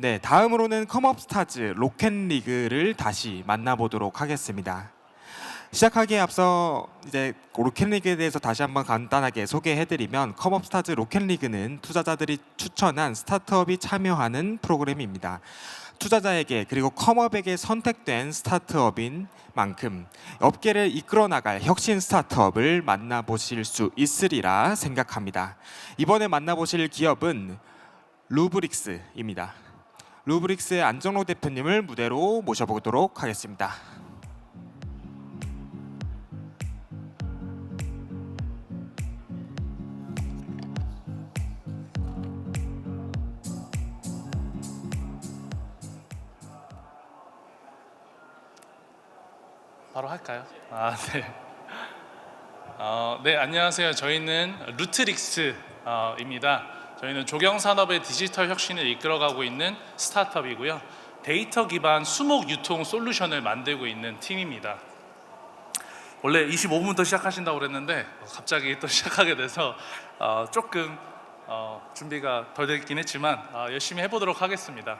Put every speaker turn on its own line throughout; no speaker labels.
네, 다음으로는 컴업 스타즈 로켓리그를 다시 만나보도록 하겠습니다. 시작하기에 앞서 이제 로켓리그에 대해서 다시 한번 간단하게 소개해드리면 컴업 스타즈 로켓리그는 투자자들이 추천한 스타트업이 참여하는 프로그램입니다. 투자자에게 그리고 컴업에게 선택된 스타트업인 만큼 업계를 이끌어 나갈 혁신 스타트업을 만나보실 수 있으리라 생각합니다. 이번에 만나보실 기업은 루브릭스입니다. 루브릭스의 안정로 대표님을 무대로 모셔보도록 하겠습니다.
바로 할까요? 아, 네. 어, 네, 안녕하세요. 저희는 루트릭스입니다. 저희는 조경 산업의 디지털 혁신을 이끌어가고 있는 스타트업이고요. 데이터 기반 수목 유통 솔루션을 만들고 있는 팀입니다. 원래 25분부터 시작하신다고 그랬는데 어, 갑자기 또 시작하게 돼서 어, 조금 어, 준비가 덜 됐긴 했지만 어, 열심히 해보도록 하겠습니다.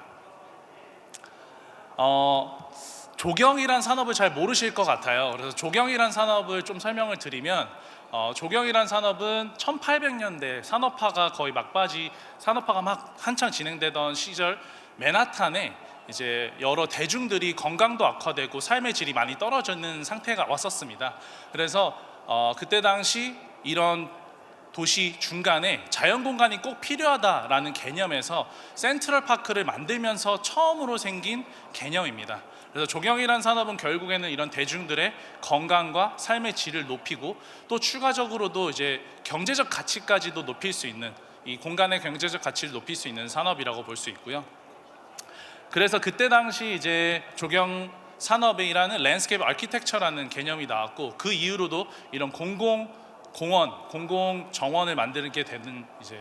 어, 조경이란 산업을 잘 모르실 것 같아요. 그래서 조경이란 산업을 좀 설명을 드리면 어, 조경이란 산업은 1800년대 산업화가 거의 막바지 산업화가 막 한창 진행되던 시절 맨하탄에 이제 여러 대중들이 건강도 악화되고 삶의 질이 많이 떨어지는 상태가 왔었습니다. 그래서 어, 그때 당시 이런 도시 중간에 자연 공간이 꼭 필요하다라는 개념에서 센트럴 파크를 만들면서 처음으로 생긴 개념입니다. 그래서 조경이란 산업은 결국에는 이런 대중들의 건강과 삶의 질을 높이고 또 추가적으로도 이제 경제적 가치까지도 높일 수 있는 이 공간의 경제적 가치를 높일 수 있는 산업이라고 볼 수 있고요. 그래서 그때 당시 이제 조경 산업에 일하는 랜스케이프 아키텍처라는 개념이 나왔고 그 이후로도 이런 공공 공원, 공공 정원을 만드는 되는 이제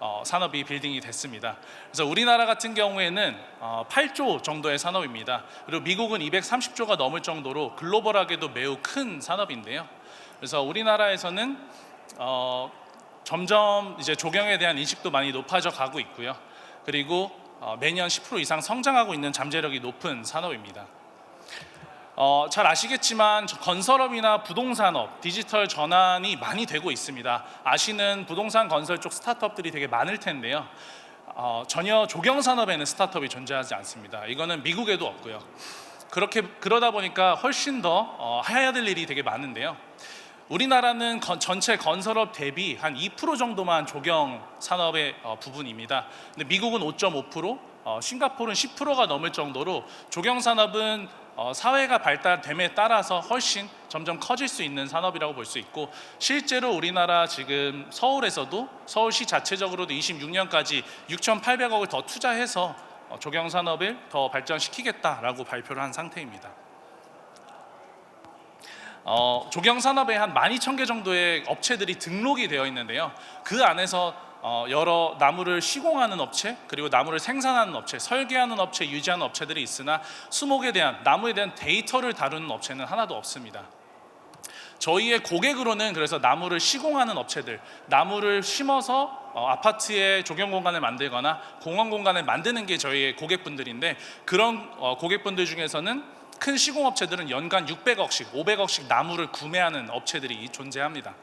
어, 산업이 빌딩이 됐습니다. 그래서 우리나라 같은 경우에는 어, 8조 정도의 산업입니다. 그리고 미국은 230조가 넘을 정도로 글로벌하게도 매우 큰 산업인데요. 그래서 우리나라에서는 어, 점점 이제 조경에 대한 인식도 많이 높아져 가고 있고요. 그리고 어, 매년 10% 이상 성장하고 있는 잠재력이 높은 산업입니다. 어, 잘 아시겠지만 저 건설업이나 부동산업, 디지털 전환이 많이 되고 있습니다. 아시는 부동산 건설 쪽 스타트업들이 되게 많을 텐데요. 어, 전혀 조경 산업에는 스타트업이 존재하지 않습니다. 이거는 미국에도 없고요. 그렇게 그러다 보니까 훨씬 더 어, 해야 될 일이 되게 많은데요. 우리나라는 건- 전체 건설업 대비 한 2% 정도만 조경 산업의 어, 부분입니다. 근데 미국은 5.5%, 어, 싱가포르는 10%가 넘을 정도로 조경 산업은 어, 사회가 발달됨에 따라서 훨씬 점점 커질 수 있는 산업이라고 볼 수 있고 실제로 우리나라 지금 서울에서도 서울시 자체적으로도 26년까지 6,800억을 더 투자해서 어, 조경 산업을 더 발전시키겠다라고 발표를 한 상태입니다. 어, 조경 산업에 한 12,000개 정도의 업체들이 등록이 되어 있는데요. 그 안에서 어, 여러 나무를 시공하는 업체 그리고 나무를 생산하는 업체, 설계하는 업체, 유지하는 업체들이 있으나 수목에 대한 나무에 대한 데이터를 다루는 업체는 하나도 없습니다. 저희의 고객으로는 그래서 나무를 시공하는 업체들, 나무를 심어서 어, 아파트의 조경 공간을 만들거나 공원 공간을 만드는 게 저희의 고객분들인데 그런 어, 고객분들 중에서는 큰 시공 업체들은 연간 600억씩, 500억씩 나무를 구매하는 업체들이 존재합니다.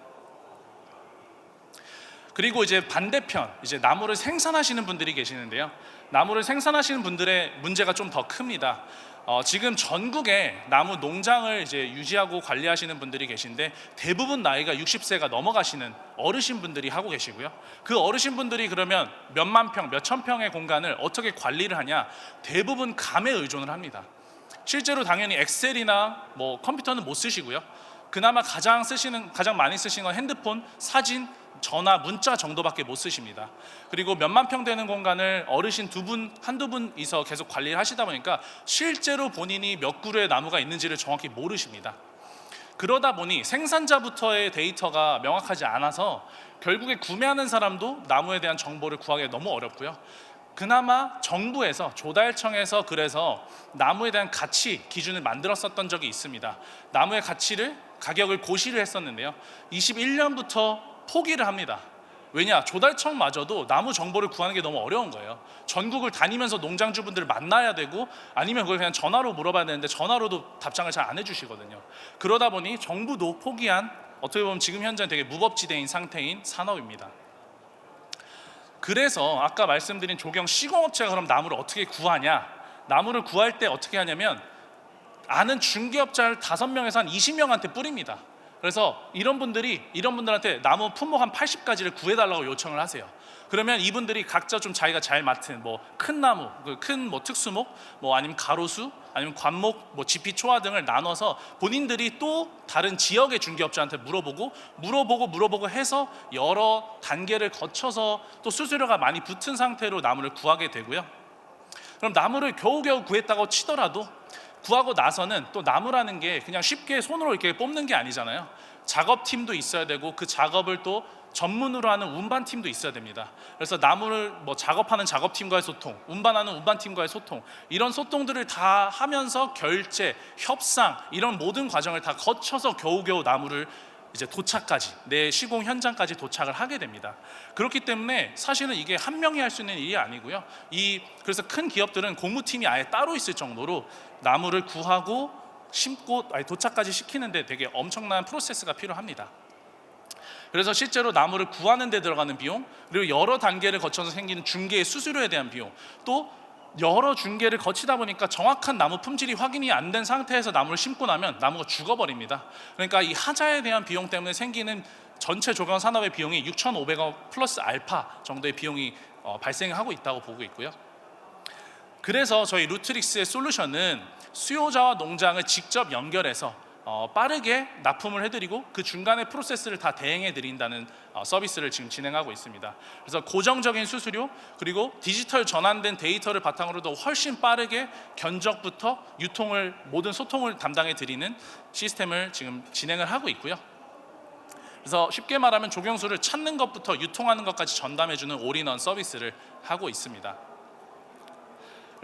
그리고 이제 반대편 이제 나무를 생산하시는 분들이 계시는데요. 나무를 생산하시는 분들의 문제가 좀 더 큽니다. 어, 지금 전국에 나무 농장을 이제 유지하고 관리하시는 분들이 계신데 대부분 나이가 60세가 넘어가시는 어르신 분들이 하고 계시고요. 그 어르신 분들이 그러면 몇만 평, 몇천 평의 공간을 어떻게 관리를 하냐? 대부분 감에 의존을 합니다. 실제로 당연히 엑셀이나 뭐 컴퓨터는 못 쓰시고요. 그나마 가장 쓰시는 가장 많이 쓰시는 건 핸드폰, 사진, 전화, 문자 정도밖에 못 쓰십니다. 그리고 몇만 평 되는 공간을 어르신 두 분, 한두 분이서 계속 관리를 하시다 보니까 실제로 본인이 몇 그루의 나무가 있는지를 정확히 모르십니다. 그러다 보니 생산자부터의 데이터가 명확하지 않아서 결국에 구매하는 사람도 나무에 대한 정보를 구하기 너무 어렵고요. 그나마 정부에서 조달청에서 그래서 나무에 대한 가치 기준을 만들었었던 적이 있습니다. 나무의 가치를 가격을 고시를 했었는데요. 21년부터 포기를 합니다. 왜냐 조달청마저도 나무 정보를 구하는 게 너무 어려운 거예요. 전국을 다니면서 농장주분들을 만나야 되고 아니면 그걸 그냥 전화로 물어봐야 되는데 전화로도 답장을 잘 안 해주시거든요. 그러다 보니 정부도 포기한 어떻게 보면 지금 현재 되게 무법지대인 상태인 산업입니다. 그래서 아까 말씀드린 조경 시공업체가 그럼 나무를 어떻게 구하냐? 나무를 구할 때 어떻게 하냐면 아는 중개업자를 다섯 명에서 한 20명한테 뿌립니다. 그래서 이런 분들이 이런 분들한테 나무 품목 한 80가지를 구해달라고 요청을 하세요. 그러면 이분들이 각자 좀 자기가 잘 맡은 뭐 큰 나무, 큰 뭐 특수목, 뭐 아니면 가로수, 아니면 관목, 뭐 지피 초화 등을 나눠서 본인들이 또 다른 지역의 중개업자한테 물어보고 물어보고 물어보고 해서 여러 단계를 거쳐서 또 수수료가 많이 붙은 상태로 나무를 구하게 되고요. 그럼 나무를 겨우겨우 구했다고 치더라도 구하고 나서는 또 나무라는 게 그냥 쉽게 손으로 이렇게 뽑는 게 아니잖아요. 작업팀도 있어야 되고 그 작업을 또 전문으로 하는 운반팀도 있어야 됩니다. 그래서 나무를 뭐 작업하는 작업팀과의 소통, 운반하는 운반팀과의 소통, 이런 소통들을 다 하면서 결제, 협상 이런 모든 과정을 다 거쳐서 겨우겨우 나무를 이제 도착까지 내 시공 현장까지 도착을 하게 됩니다. 그렇기 때문에 사실은 이게 한 명이 할 수 있는 일이 아니고요. 이 그래서 큰 기업들은 공무팀이 아예 따로 있을 정도로 나무를 구하고 심고 아니 도착까지 시키는데 되게 엄청난 프로세스가 필요합니다. 그래서 실제로 나무를 구하는 데 들어가는 비용 그리고 여러 단계를 거쳐서 생기는 중개의 수수료에 대한 비용 또 여러 중개를 거치다 보니까 정확한 나무 품질이 확인이 안 된 상태에서 나무를 심고 나면 나무가 죽어버립니다. 그러니까 이 하자에 대한 비용 때문에 생기는 전체 조경 산업의 비용이 6,500억 플러스 알파 정도의 비용이 어, 발생하고 있다고 보고 있고요. 그래서 저희 루트릭스의 솔루션은 수요자와 농장을 직접 연결해서 어, 빠르게 납품을 해드리고 그 중간의 프로세스를 다 대행해 드린다는 어, 서비스를 지금 진행하고 있습니다. 그래서 고정적인 수수료 그리고 디지털 전환된 데이터를 바탕으로도 훨씬 빠르게 견적부터 유통을 모든 소통을 담당해 드리는 시스템을 지금 진행을 하고 있고요. 그래서 쉽게 말하면 조경수를 찾는 것부터 유통하는 것까지 전담해주는 올인원 서비스를 하고 있습니다.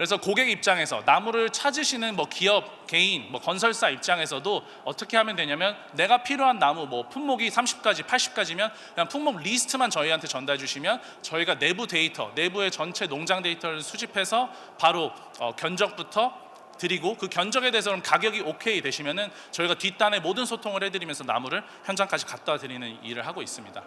그래서 고객 입장에서 나무를 찾으시는 뭐 기업, 개인, 뭐 건설사 입장에서도 어떻게 하면 되냐면 내가 필요한 나무 뭐 품목이 30가지, 80가지면 그냥 품목 리스트만 저희한테 전달해 주시면 저희가 내부 데이터, 내부의 전체 농장 데이터를 수집해서 바로 어, 견적부터 드리고 그 견적에 대해서 그럼 가격이 오케이 되시면은 저희가 뒷단에 모든 소통을 해드리면서 나무를 현장까지 갖다 드리는 일을 하고 있습니다.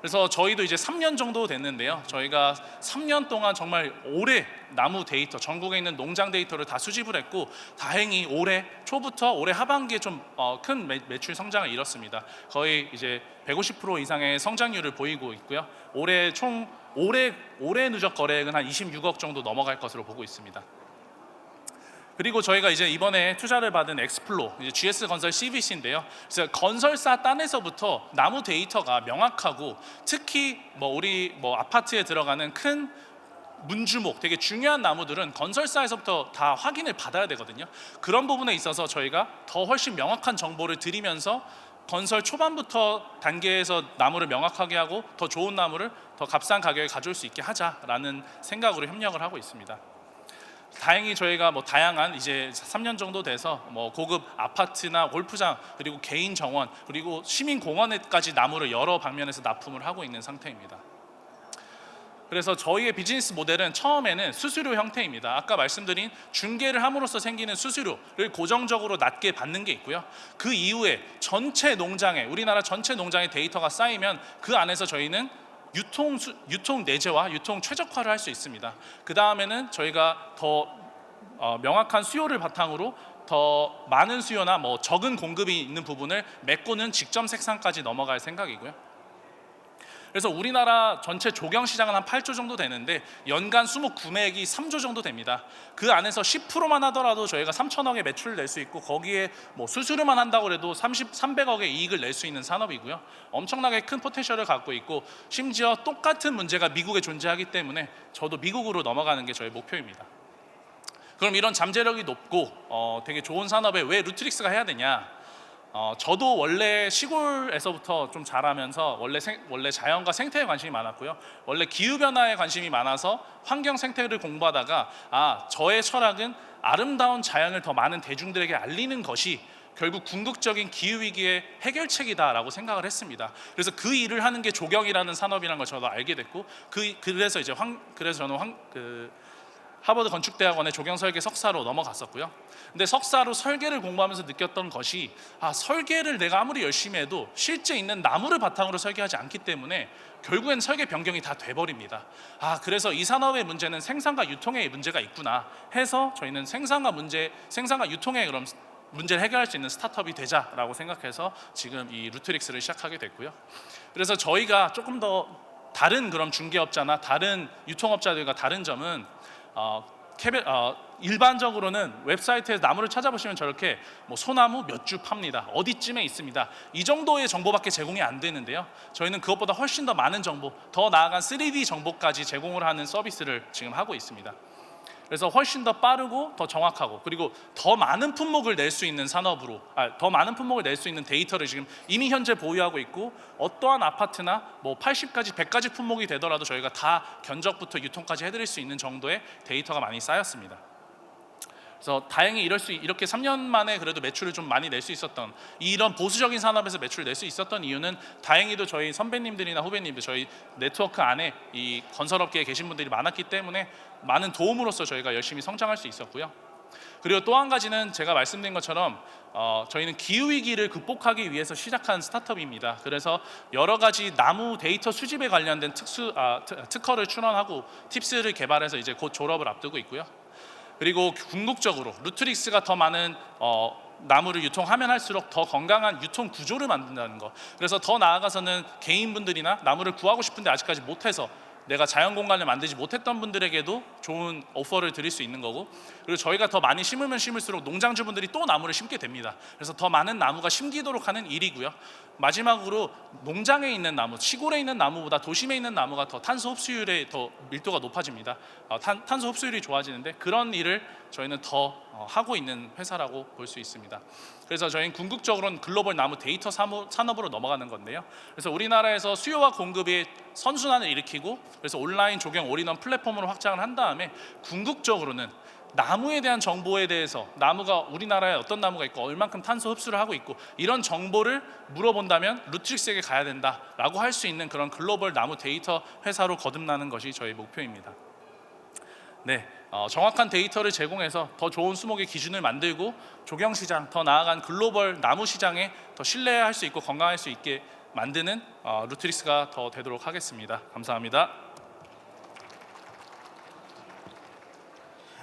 그래서 저희도 이제 3년 정도 됐는데요. 저희가 3년 동안 정말 오래 나무 데이터, 전국에 있는 농장 데이터를 다 수집을 했고 다행히 올해 초부터 올해 하반기에 좀큰 매출 성장을 이뤘습니다. 거의 이제 150% 이상의 성장률을 보이고 있고요. 올해 총 올해 올해 누적 거래액은 한 26억 정도 넘어갈 것으로 보고 있습니다. 그리고 저희가 이제 이번에 투자를 받은 엑스플로 이제 GS 건설 CVC인데요. 그래서 건설사 딴에서부터 나무 데이터가 명확하고 특히 뭐 우리 뭐 아파트에 들어가는 큰 문주목 되게 중요한 나무들은 건설사에서부터 다 확인을 받아야 되거든요. 그런 부분에 있어서 저희가 더 훨씬 명확한 정보를 드리면서 건설 초반부터 단계에서 나무를 명확하게 하고 더 좋은 나무를 더 값싼 가격에 가져올 수 있게 하자라는 생각으로 협력을 하고 있습니다. 다행히 저희가 뭐 다양한 이제 3년 정도 돼서 뭐 고급 아파트나 골프장 그리고 개인 정원 그리고 시민 공원에까지 나무를 여러 방면에서 납품을 하고 있는 상태입니다. 그래서 저희의 비즈니스 모델은 처음에는 수수료 형태입니다. 아까 말씀드린 중개를 함으로써 생기는 수수료를 고정적으로 낮게 받는 게 있고요. 그 이후에 전체 농장에 우리나라 전체 농장의 데이터가 쌓이면 그 안에서 저희는 유통 수, 유통 내재와 유통 최적화를 할 수 있습니다. 그 다음에는 저희가 더 어, 명확한 수요를 바탕으로 더 많은 수요나 뭐 적은 공급이 있는 부분을 메꾸는 직접 생산까지 넘어갈 생각이고요. 그래서 우리나라 전체 조경 시장은 한 8조 정도 되는데 연간 수목 구매액이 3조 정도 됩니다. 그 안에서 10%만 하더라도 저희가 3천억의 매출을 낼 수 있고 거기에 뭐 수수료만 한다고 해도 30, 300억의 이익을 낼 수 있는 산업이고요. 엄청나게 큰 포텐셜을 갖고 있고 심지어 똑같은 문제가 미국에 존재하기 때문에 저도 미국으로 넘어가는 게 저의 목표입니다. 그럼 이런 잠재력이 높고 어, 되게 좋은 산업에 왜 루트릭스가 해야 되냐? 어, 저도 원래 시골에서부터 좀 자라면서 원래 생, 원래 자연과 생태에 관심이 많았고요. 원래 기후 변화에 관심이 많아서 환경 생태를 공부하다가 아 저의 철학은 아름다운 자연을 더 많은 대중들에게 알리는 것이 결국 궁극적인 기후 위기의 해결책이다라고 생각을 했습니다. 그래서 그 일을 하는 게 조경이라는 산업이라는 걸 저도 알게 됐고 그 그래서 이제 황 그래서 저는 황그 하버드 건축대학원의 조경 설계 석사로 넘어갔었고요. 근데 석사로 설계를 공부하면서 느꼈던 것이 아 설계를 내가 아무리 열심히 해도 실제 있는 나무를 바탕으로 설계하지 않기 때문에 결국엔 설계 변경이 다 돼버립니다. 아 그래서 이 산업의 문제는 생산과 유통의 문제가 있구나 해서 저희는 생산과 문제, 생산과 유통의 그럼 문제를 해결할 수 있는 스타트업이 되자라고 생각해서 지금 이 루트릭스를 시작하게 됐고요. 그래서 저희가 조금 더 다른 그런 중개업자나 다른 유통업자들과 다른 점은 어, 캐베, 어, 일반적으로는 웹사이트에서 나무를 찾아보시면 저렇게 뭐 소나무 몇 주 팝니다. 어디쯤에 있습니다. 이 정도의 정보밖에 제공이 안 되는데요. 저희는 그것보다 훨씬 더 많은 정보, 더 나아간 3D 정보까지 제공을 하는 서비스를 지금 하고 있습니다. 그래서 훨씬 더 빠르고 더 정확하고 그리고 더 많은 품목을 낼 수 있는 산업으로 아, 더 많은 품목을 낼 수 있는 데이터를 지금 이미 현재 보유하고 있고 어떠한 아파트나 뭐 80가지 100가지 품목이 되더라도 저희가 다 견적부터 유통까지 해드릴 수 있는 정도의 데이터가 많이 쌓였습니다. 그래서 다행히 이럴 수 이렇게 3년 만에 그래도 매출을 좀 많이 낼 수 있었던 이런 보수적인 산업에서 매출을 낼 수 있었던 이유는 다행히도 저희 선배님들이나 후배님들 저희 네트워크 안에 이 건설업계에 계신 분들이 많았기 때문에 많은 도움으로써 저희가 열심히 성장할 수 있었고요. 그리고 또 한 가지는 제가 말씀드린 것처럼 어, 저희는 기후 위기를 극복하기 위해서 시작한 스타트업입니다. 그래서 여러 가지 나무 데이터 수집에 관련된 특수 아, 트- 특허를 출원하고 팁스를 개발해서 이제 곧 졸업을 앞두고 있고요. 그리고 궁극적으로 루트릭스가 더 많은 어, 나무를 유통하면 할수록 더 건강한 유통 구조를 만든다는 거. 그래서 더 나아가서는 개인분들이나 나무를 구하고 싶은데 아직까지 못해서 내가 자연 공간을 만들지 못했던 분들에게도 좋은 오퍼를 드릴 수 있는 거고 그리고 저희가 더 많이 심으면 심을수록 농장주분들이 또 나무를 심게 됩니다. 그래서 더 많은 나무가 심기도록 하는 일이고요. 마지막으로 농장에 있는 나무, 시골에 있는 나무보다 도심에 있는 나무가 더 탄소 흡수율이 더 밀도가 높아집니다. 어, 탄, 탄소 흡수율이 좋아지는데 그런 일을 저희는 더 어, 하고 있는 회사라고 볼 수 있습니다. 그래서 저희는 궁극적으로는 글로벌 나무 데이터 산업으로 넘어가는 건데요. 그래서 우리나라에서 수요와 공급의 선순환을 일으키고 그래서 온라인 조경 올인원 플랫폼으로 확장을 한 다음에 궁극적으로는 나무에 대한 정보에 대해서 나무가 우리나라에 어떤 나무가 있고 얼만큼 탄소 흡수를 하고 있고 이런 정보를 물어본다면 루트릭스에게 가야 된다라고 할 수 있는 그런 글로벌 나무 데이터 회사로 거듭나는 것이 저희 목표입니다. 네, 어, 정확한 데이터를 제공해서 더 좋은 수목의 기준을 만들고 조경 시장 더 나아간 글로벌 나무 시장에 더 신뢰할 수 있고 건강할 수 있게 만드는 어, 루트릭스가 더 되도록 하겠습니다. 감사합니다.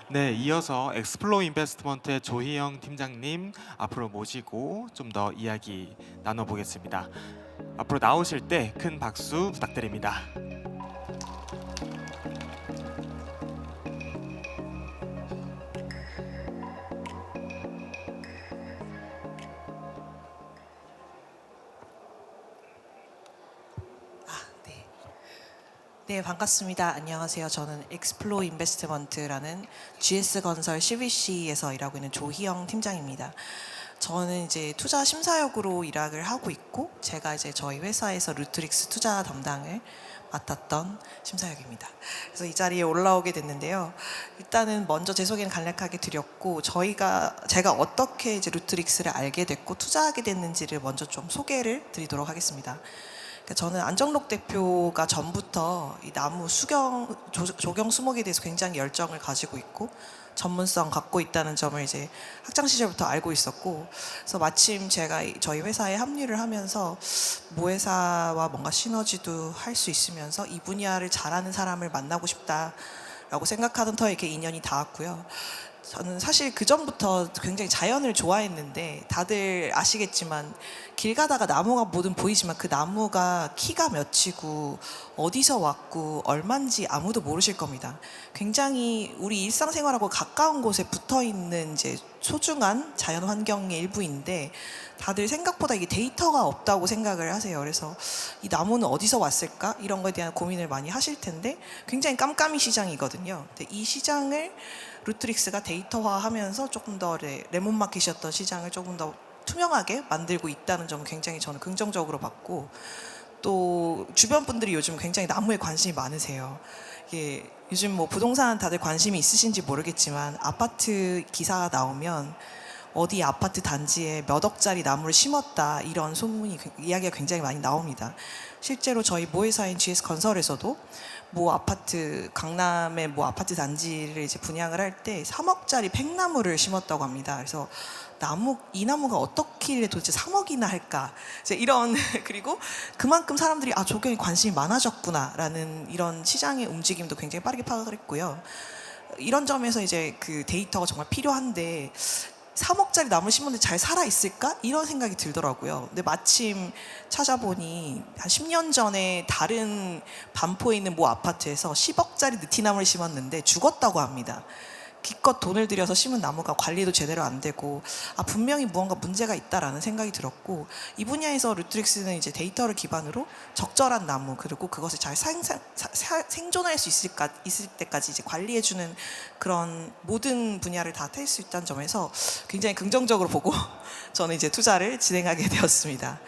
네, 이어서 엑스플로 인베스트먼트의 조희영 팀장님 앞으로 모시고 좀 더 이야기 나눠보겠습니다. 앞으로 나오실 때 큰 박수 부탁드립니다.
네, 반갑습니다. 안녕하세요. 저는 엑스플로 인베스트먼트라는 GS 건설 CVC에서 일하고 있는 조희영 팀장입니다. 저는 이제 투자 심사역으로 일을 하고 있고 제가 이제 저희 회사에서 루트릭스 투자 담당을 맡았던 심사역입니다. 그래서 이 자리에 올라오게 됐는데요. 일단은 먼저 제 소개는 간략하게 드렸고 저희가 제가 어떻게 이제 루트릭스를 알게 됐고 투자하게 됐는지를 먼저 좀 소개를 드리도록 하겠습니다. 그러니까 저는 안정록 대표가 전부터 이 나무 수경 조, 조경 수목에 대해서 굉장히 열정을 가지고 있고 전문성 갖고 있다는 점을 이제 학창 시절부터 알고 있었고 그래서 마침 제가 이- 저희 회사에 합류를 하면서 모회사와 뭔가 시너지도 할 수 있으면서 이 분야를 잘하는 사람을 만나고 싶다라고 생각하던 터에 이렇게 인연이 닿았고요. 저는 사실 그 전부터 굉장히 자연을 좋아했는데 다들 아시겠지만 길 가다가 나무가 뭐든 보이지만 그 나무가 키가 몇이고 어디서 왔고 얼만지 아무도 모르실 겁니다. 굉장히 우리 일상생활하고 가까운 곳에 붙어 있는 이제 소중한 자연 환경의 일부인데 다들 생각보다 이게 데이터가 없다고 생각을 하세요. 그래서 이 나무는 어디서 왔을까 이런 거에 대한 고민을 많이 하실 텐데 굉장히 깜깜이 시장이거든요. 근데 이 시장을 루트릭스가 데이터화하면서 조금 더 레- 레몬마켓이었던 시장을 조금 더 투명하게 만들고 있다는 점을 굉장히 저는 긍정적으로 봤고 또 주변 분들이 요즘 굉장히 나무에 관심이 많으세요. 이게 요즘 뭐 부동산 다들 관심이 있으신지 모르겠지만 아파트 기사 나오면 어디 아파트 단지에 몇 억짜리 나무를 심었다 이런 소문이 이야기가 굉장히 많이 나옵니다. 실제로 저희 모회사인 GS 건설에서도 모 아파트 강남의 모 아파트 단지를 이제 분양을 할 때 3억짜리 팽나무를 심었다고 합니다. 그래서 나무 이 나무가 어떻길래 도대체 3억이나 할까? 이제 이런 그리고 그만큼 사람들이 아 조경에 관심이 많아졌구나라는 이런 시장의 움직임도 굉장히 빠르게 파악을 했고요. 이런 점에서 이제 그 데이터가 정말 필요한데 3억짜리 나무를 심었는데 잘 살아 있을까? 이런 생각이 들더라고요. 근데 마침 찾아보니 한 10년 전에 다른 반포에 있는 모 아파트에서 10억짜리 느티나무를 심었는데 죽었다고 합니다. 기껏 돈을 들여서 심은 나무가 관리도 제대로 안 되고 아 분명히 무언가 문제가 있다라는 생각이 들었고 이 분야에서 루트릭스는 이제 데이터를 기반으로 적절한 나무 그리고 그것을 잘 생산, 사- 사- 생존할 수 있을까 있을 때까지 이제 관리해주는 그런 모든 분야를 다뗄수 있다는 점에서 굉장히 긍정적으로 보고 저는 이제 투자를 진행하게 되었습니다.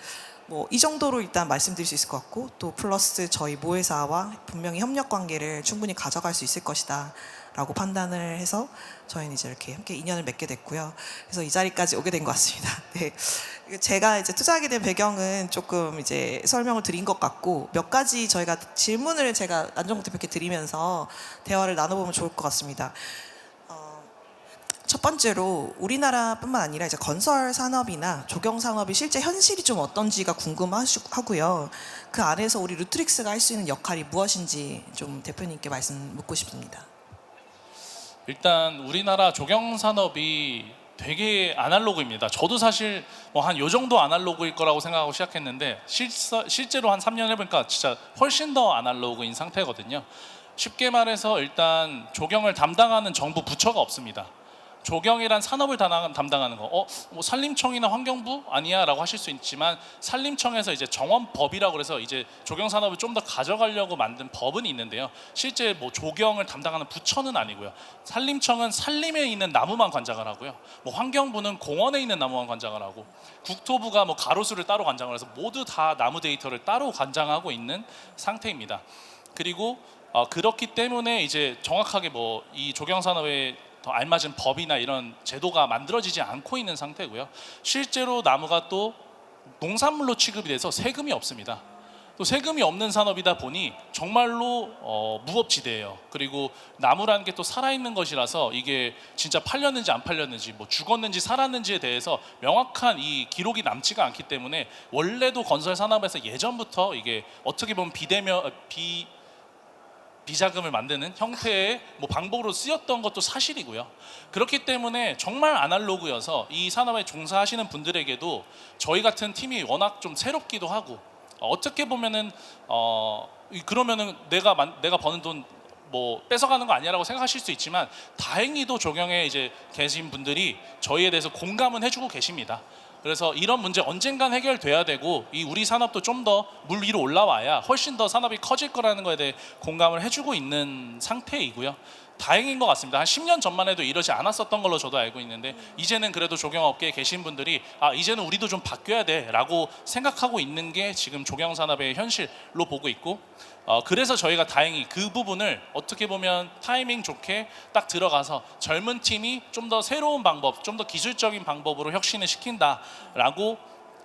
뭐 이 정도로 일단 말씀드릴 수 있을 것 같고 또 플러스 저희 모회사와 분명히 협력 관계를 충분히 가져갈 수 있을 것이다. 라고 판단을 해서 저희는 이제 이렇게 함께 인연을 맺게 됐고요. 그래서 이 자리까지 오게 된 것 같습니다. 네. 제가 이제 투자하게 된 배경은 조금 이제 설명을 드린 것 같고 몇 가지 저희가 질문을 제가 안정국 대표께 드리면서 대화를 나눠보면 좋을 것 같습니다. 어, 첫 번째로 우리나라뿐만 아니라 이제 건설 산업이나 조경 산업이 실제 현실이 좀 어떤지가 궁금하고요. 그 안에서 우리 루트릭스가 할 수 있는 역할이 무엇인지 좀 대표님께 말씀 묻고 싶습니다.
일단 우리나라 조경 산업이 되게 아날로그입니다. 저도 사실 뭐 한 요 정도 아날로그일 거라고 생각하고 시작했는데 실서, 실제로 한 3년 해보니까 진짜 훨씬 더 아날로그인 상태거든요. 쉽게 말해서 일단 조경을 담당하는 정부 부처가 없습니다. 조경이란 산업을 담당- 담당하는 거, 어, 뭐 산림청이나 환경부 아니야라고 하실 수 있지만 산림청에서 이제 정원법이라고 그래서 이제 조경 산업을 좀 더 가져가려고 만든 법은 있는데요. 실제 뭐 조경을 담당하는 부처는 아니고요. 산림청은 산림에 있는 나무만 관장을 하고요. 뭐 환경부는 공원에 있는 나무만 관장을 하고 국토부가 뭐 가로수를 따로 관장을 해서 모두 다 나무 데이터를 따로 관장하고 있는 상태입니다. 그리고 어, 그렇기 때문에 이제 정확하게 뭐 이 조경 산업에 더 알맞은 법이나 이런 제도가 만들어지지 않고 있는 상태고요. 실제로 나무가 또 농산물로 취급이 돼서 세금이 없습니다. 또 세금이 없는 산업이다 보니 정말로 어, 무법지대예요. 그리고 나무라는 게 또 살아있는 것이라서 이게 진짜 팔렸는지 안 팔렸는지 뭐 죽었는지 살았는지에 대해서 명확한 이 기록이 남지가 않기 때문에 원래도 건설 산업에서 예전부터 이게 어떻게 보면 비대면 비 비자금을 만드는 형태의 뭐 방법으로 쓰였던 것도 사실이고요. 그렇기 때문에 정말 아날로그여서 이 산업에 종사하시는 분들에게도 저희 같은 팀이 워낙 좀 새롭기도 하고 어, 어떻게 보면은 어 이- 그러면은 내가 만- 내가 버는 돈 뭐 뺏어가는 거 아니라고 생각하실 수 있지만 다행히도 조경에 이제 계신 분들이 저희에 대해서 공감은 해주고 계십니다. 그래서 이런 문제 언젠간 해결돼야 되고 이 우리 산업도 좀 더 물 위로 올라와야 훨씬 더 산업이 커질 거라는 거에 대해 공감을 해주고 있는 상태이고요. 다행인 것 같습니다. 한 10년 전만 해도 이러지 않았었던 걸로 저도 알고 있는데 이제는 그래도 조경업계에 계신 분들이 아 이제는 우리도 좀 바뀌어야 돼라고 생각하고 있는 게 지금 조경 산업의 현실로 보고 있고 어, 그래서 저희가 다행히 그 부분을 어떻게 보면 타이밍 좋게 딱 들어가서 젊은 팀이 좀 더 새로운 방법, 좀 더 기술적인 방법으로 혁신을 시킨다라고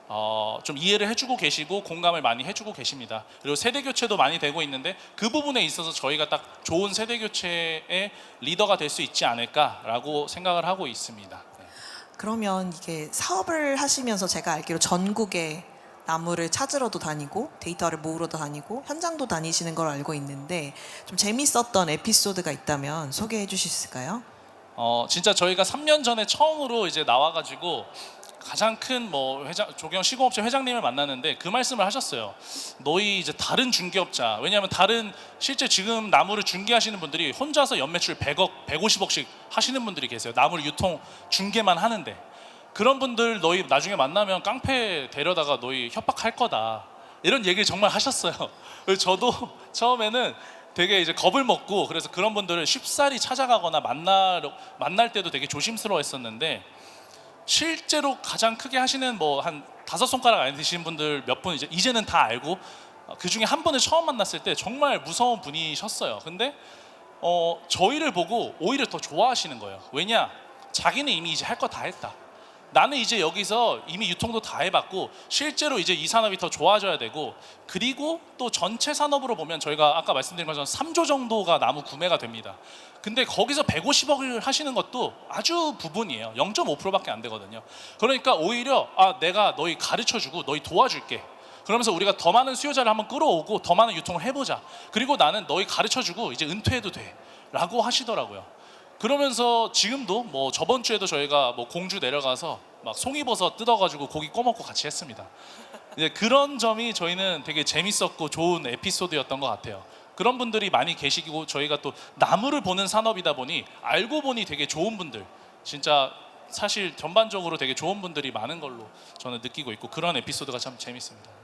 어, 좀 이해를 해주고 계시고 공감을 많이 해주고 계십니다. 그리고 세대 교체도 많이 되고 있는데 그 부분에 있어서 저희가 딱 좋은 세대 교체의 리더가 될 수 있지 않을까라고 생각을 하고 있습니다. 네.
그러면 이게 사업을 하시면서 제가 알기로 전국에 나무를 찾으러도 다니고 데이터를 모으러도 다니고 현장도 다니시는 걸 알고 있는데 좀 재밌었던 에피소드가 있다면 소개해 주실 수 있을까요?
어 진짜 저희가 3년 전에 처음으로 이제 나와가지고 가장 큰 뭐 회장 조경 시공업체 회장님을 만났는데 그 말씀을 하셨어요. 너희 이제 다른 중개업자 왜냐하면 다른 실제 지금 나무를 중개하시는 분들이 혼자서 연매출 100억, 150억씩 하시는 분들이 계세요. 나무를 유통 중개만 하는데 그런 분들 너희 나중에 만나면 깡패 데려다가 너희 협박할 거다 이런 얘기를 정말 하셨어요. 저도 처음에는 되게 이제 겁을 먹고 그래서 그런 분들을 쉽사리 찾아가거나 만나 만날 때도 되게 조심스러워했었는데 실제로 가장 크게 하시는 뭐 한 다섯 손가락 안에 드시는 분들 몇 분 이제 이제는 다 알고 그 중에 한 분을 처음 만났을 때 정말 무서운 분이셨어요. 근데 어, 저희를 보고 오히려 더 좋아하시는 거예요. 왜냐? 자기는 이미 이제 할 거 다 했다. 나는 이제 여기서 이미 유통도 다 해봤고 실제로 이제 이 산업이 더 좋아져야 되고 그리고 또 전체 산업으로 보면 저희가 아까 말씀드린 것처럼 3조 정도가 나무 구매가 됩니다. 근데 거기서 150억을 하시는 것도 아주 부분이에요. 0.5%밖에 안 되거든요. 그러니까 오히려 아 내가 너희 가르쳐주고 너희 도와줄게. 그러면서 우리가 더 많은 수요자를 한번 끌어오고 더 많은 유통을 해보자. 그리고 나는 너희 가르쳐주고 이제 은퇴해도 돼. 라고 하시더라고요. 그러면서 지금도 뭐 저번 주에도 저희가 뭐 공주 내려가서 막 송이버섯 뜯어가지고 고기 꺼먹고 같이 했습니다. 이제 그런 점이 저희는 되게 재밌었고 좋은 에피소드였던 것 같아요. 그런 분들이 많이 계시고 저희가 또 나무를 보는 산업이다 보니 알고 보니 되게 좋은 분들 진짜 사실 전반적으로 되게 좋은 분들이 많은 걸로 저는 느끼고 있고 그런 에피소드가 참 재밌습니다.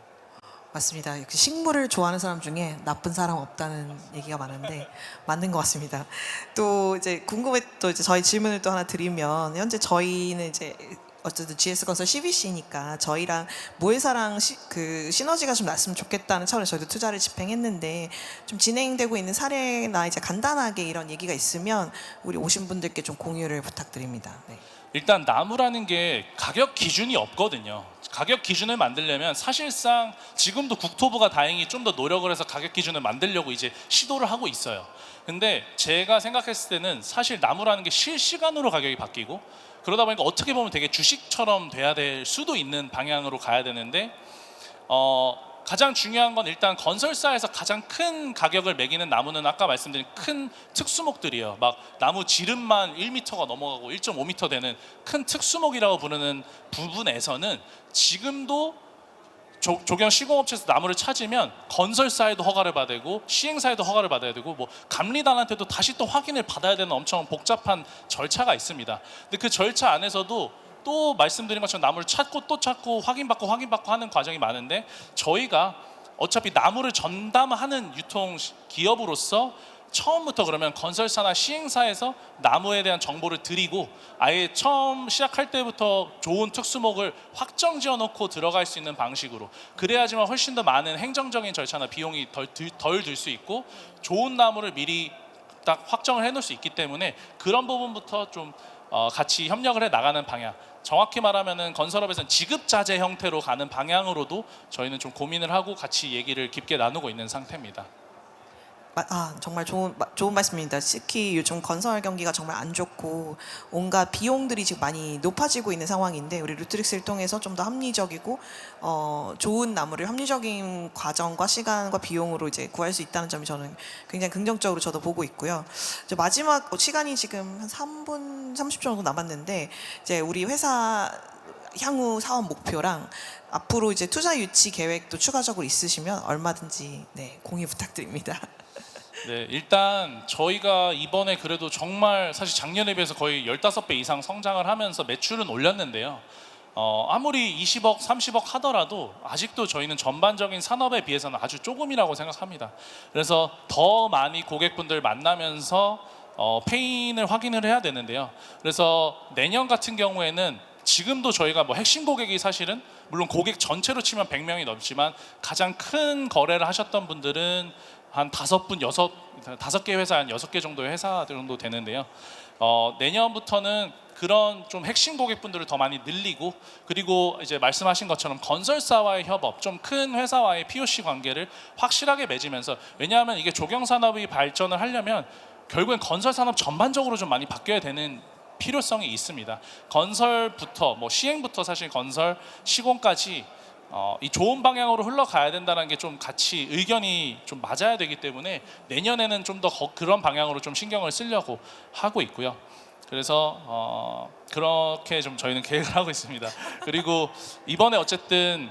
맞습니다. 식물을 좋아하는 사람 중에 나쁜 사람 없다는 얘기가 많은데 맞는 것 같습니다. 또 이제 궁금해 또 이제 저희 질문을 또 하나 드리면 현재 저희는 이제 어쨌든 GS 건설 CBC니까 저희랑 모회사랑 시, 그 시너지가 좀 났으면 좋겠다는 차원에서 저희도 투자를 집행했는데 좀 진행되고 있는 사례나 이제 간단하게 이런 얘기가 있으면 우리 오신 분들께 좀 공유를 부탁드립니다. 네.
일단 나무라는 게 가격 기준이 없거든요. 가격 기준을 만들려면 사실상 지금도 국토부가 다행히 좀 더 노력을 해서 가격 기준을 만들려고 이제 시도를 하고 있어요. 근데 제가 생각했을 때는 사실 나무라는 게 실시간으로 가격이 바뀌고 그러다 보니까 어떻게 보면 되게 주식처럼 돼야 될 수도 있는 방향으로 가야 되는데 어 가장 중요한 건 일단 건설사에서 가장 큰 가격을 매기는 나무는 아까 말씀드린 큰 특수목들이에요. 막 나무 지름만 1m가 넘어가고 1.5m 되는 큰 특수목이라고 부르는 부분에서는 지금도 조, 조경 시공업체에서 나무를 찾으면 건설사에도 허가를 받아야 되고 시행사에도 허가를 받아야 되고 뭐 감리단한테도 다시 또 확인을 받아야 되는 엄청 복잡한 절차가 있습니다. 근데 그 절차 안에서도 또 말씀드린 것처럼 나무를 찾고 또 찾고 확인받고 확인받고 하는 과정이 많은데 저희가 어차피 나무를 전담하는 유통 시- 기업으로서 처음부터 그러면 건설사나 시행사에서 나무에 대한 정보를 드리고 아예 처음 시작할 때부터 좋은 특수목을 확정 지어놓고 들어갈 수 있는 방식으로 그래야지만 훨씬 더 많은 행정적인 절차나 비용이 덜 들 수 있고 좋은 나무를 미리 딱 확정을 해놓을 수 있기 때문에 그런 부분부터 좀 어, 같이 협력을 해 나가는 방향. 정확히 말하면은 건설업에서는 지급자재 형태로 가는 방향으로도 저희는 좀 고민을 하고 같이 얘기를 깊게 나누고 있는 상태입니다.
마- 아 정말 좋은 마- 좋은 말씀입니다. 특히 요즘 건설 경기가 정말 안 좋고 온갖 비용들이 지금 많이 높아지고 있는 상황인데 우리 루트릭스를 통해서 좀 더 합리적이고 어, 좋은 나무를 합리적인 과정과 시간과 비용으로 이제 구할 수 있다는 점이 저는 굉장히 긍정적으로 저도 보고 있고요. 이제 마지막 어, 시간이 지금 한 3분 30초 정도 남았는데 이제 우리 회사 향후 사업 목표랑 앞으로 이제 투자 유치 계획도 추가적으로 있으시면 얼마든지 네, 공유 부탁드립니다.
네, 일단 저희가 이번에 그래도 정말 사실 작년에 비해서 거의 15배 이상 성장을 하면서 매출은 올렸는데요. 어, 아무리 20억, 30억 하더라도 아직도 저희는 전반적인 산업에 비해서는 아주 조금이라고 생각합니다. 그래서 더 많이 고객분들 만나면서 어, 페인을 확인을 해야 되는데요. 그래서 내년 같은 경우에는 지금도 저희가 뭐 핵심 고객이 사실은 물론 고객 전체로 치면 100명이 넘지만 가장 큰 거래를 하셨던 분들은 한 다섯 분 여섯 다섯 개 회사 한 여섯 개 정도의 회사 정도 되는데요. 어, 내년부터는 그런 좀 핵심 고객분들을 더 많이 늘리고 그리고 이제 말씀하신 것처럼 건설사와의 협업, 좀 큰 회사와의 POC 관계를 확실하게 맺으면서 왜냐하면 이게 조경 산업이 발전을 하려면 결국엔 건설 산업 전반적으로 좀 많이 바뀌어야 되는 필요성이 있습니다. 건설부터 뭐 시행부터 사실 건설 시공까지 어, 이 좋은 방향으로 흘러가야 된다는 게 좀 같이 의견이 좀 맞아야 되기 때문에 내년에는 좀 더 그런 방향으로 좀 신경을 쓰려고 하고 있고요. 그래서 어, 그렇게 좀 저희는 계획을 하고 있습니다. 그리고 이번에 어쨌든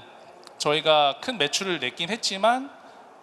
저희가 큰 매출을 냈긴 했지만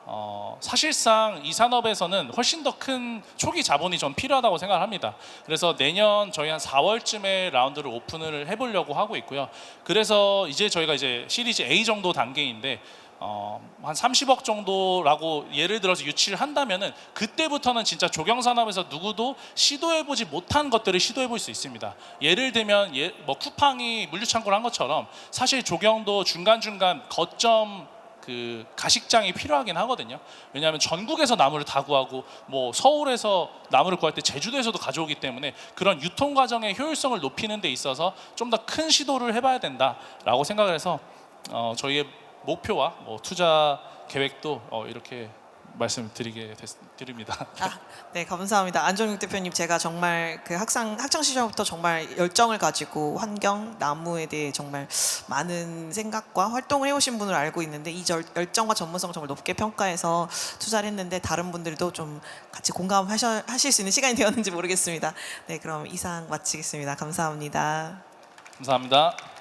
어, 사실상 이 산업에서는 훨씬 더 큰 초기 자본이 좀 필요하다고 생각을 합니다. 그래서 내년 저희 한 4월쯤에 라운드를 오픈을 해보려고 하고 있고요. 그래서 이제 저희가 이제 시리즈 A 정도 단계인데 어, 한 30억 정도라고 예를 들어서 유치를 한다면은 그때부터는 진짜 조경 산업에서 누구도 시도해 보지 못한 것들을 시도해 볼 수 있습니다. 예를 들면 예, 뭐 쿠팡이 물류창고를 한 것처럼 사실 조경도 중간 중간 거점 그 가식장이 필요하긴 하거든요. 왜냐하면 전국에서 나무를 다 구하고 뭐 서울에서 나무를 구할 때 제주도에서도 가져오기 때문에 그런 유통 과정의 효율성을 높이는 데 있어서 좀 더 큰 시도를 해봐야 된다라고 생각을 해서 어, 저희의 목표와 뭐 투자 계획도 어, 이렇게 말씀드리게 됐, 드립니다.
아, 네, 감사합니다. 안정욱 대표님, 제가 정말 그 학상 학창 시절부터 정말 열정을 가지고 환경, 나무에 대해 정말 많은 생각과 활동을 해오신 분을 알고 있는데 이 절- 열정과 전문성 정말 높게 평가해서 투자를 했는데 다른 분들도 좀 같이 공감하실 하실 수 있는 시간이 되었는지 모르겠습니다. 네, 그럼 이상 마치겠습니다. 감사합니다.
감사합니다.